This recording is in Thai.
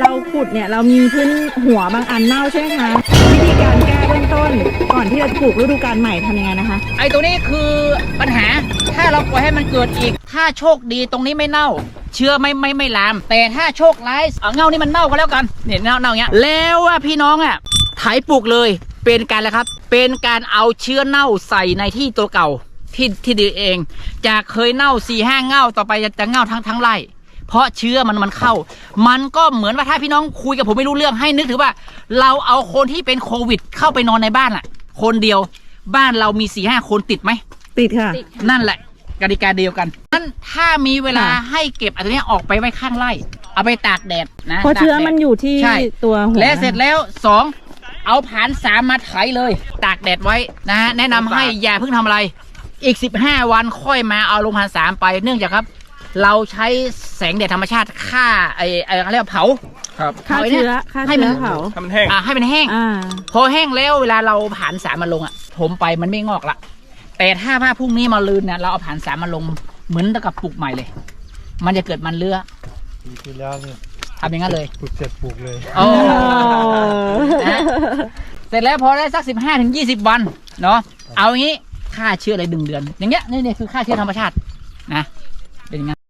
เราขุดเนี่ยเรามีพื้นหัวบางอันเน่าใช่ไหมคะวิธีการแก้เบื้องต้น ก่อนที่จะปลูกฤดูกาลใหม่ทำยังไงนะคะ ไอ้ตรงนี้คือปัญหา ถ้าเราปล่อยให้มันเกิดอีก ถ้าโชคดีตรงนี้ไม่เน่า เชื้อไม่ไม่ไม่ลาม แต่ถ้าโชคร้ายเอาเงานี่มันเน่าก็แล้วกัน เนี่ยเน่าเน่าอย่างเงี้ย แล้วว่าพี่น้องอะไถปลูกเลย เป็นการอะไรครับ เป็นการเอาเชื้อเน่าใส่ในที่ตัวเก่าที่ที่ดีเอง จากเคยเน่าสี่ห้าเง่าต่อไปจะเง่าทั้งทั้งไร่ เพราะเชื้อมันมันเข้า มันก็เหมือนว่าถ้าพี่น้องคุยกับผมไม่รู้เรื่องให้นึกถึงว่า เราเอาคนที่เป็นโควิด เข้าไปนอนในบ้านอะ คนเดียวบ้านเรามีสี่ห้าคนติดไหมติดค่ะ นั่นแหละกติกาเดียวกันนั้นถ้ามีเวลาค่ะให้เก็บอันนี้ออกไปไว้ข้างไร่เอาไปตากแดดนะเพราะเชื้อตากแดดมันอยู่ที่ใช่ตัวหัวและเสร็จแล้วสองเอาผานสามมาไถเลย ตากแดดไว้นะฮะแนะนำให้อย่าเพิ่งทำอะไร อีก 15 วันค่อยมาเอาลงผานสามไปเนื่องจากครับ เราใช้แสงแดดธรรมชาติฆ่าไอ้ไอ้เขาเรียกว่าเผา ครับ ฆ่าเชื้อฆ่าให้เชื้มัอนเผาทำมันแห้ง อ่าให้มันแห้ง อ่า พอแห้งแล้วเวลาเราผ่านสารมาลงอะผมไปมันไม่งอกละแต่ถ้าผ้าพรุ่งนี้มาลืนเนี่ยเราเอาผ่านสารมาลงเหมือนกับปลูกใหม่เลย มันจะเกิดมันเลือปีที่แล้วเนี่ยทำอย่างนั้นเลยปลูกเสร็จปลูกเลย โอ้ นะเสร็จแล้วพอได้สักสิบห้าถึงยี่สิบวันเนาะเอาอย่างนี้ฆ่าเชื้ออะไรดึงเดือน อย่างเงี้ยนี่นี่คือฆ่าเชื้อธรรมชาตินะเป็นอย่างนั้น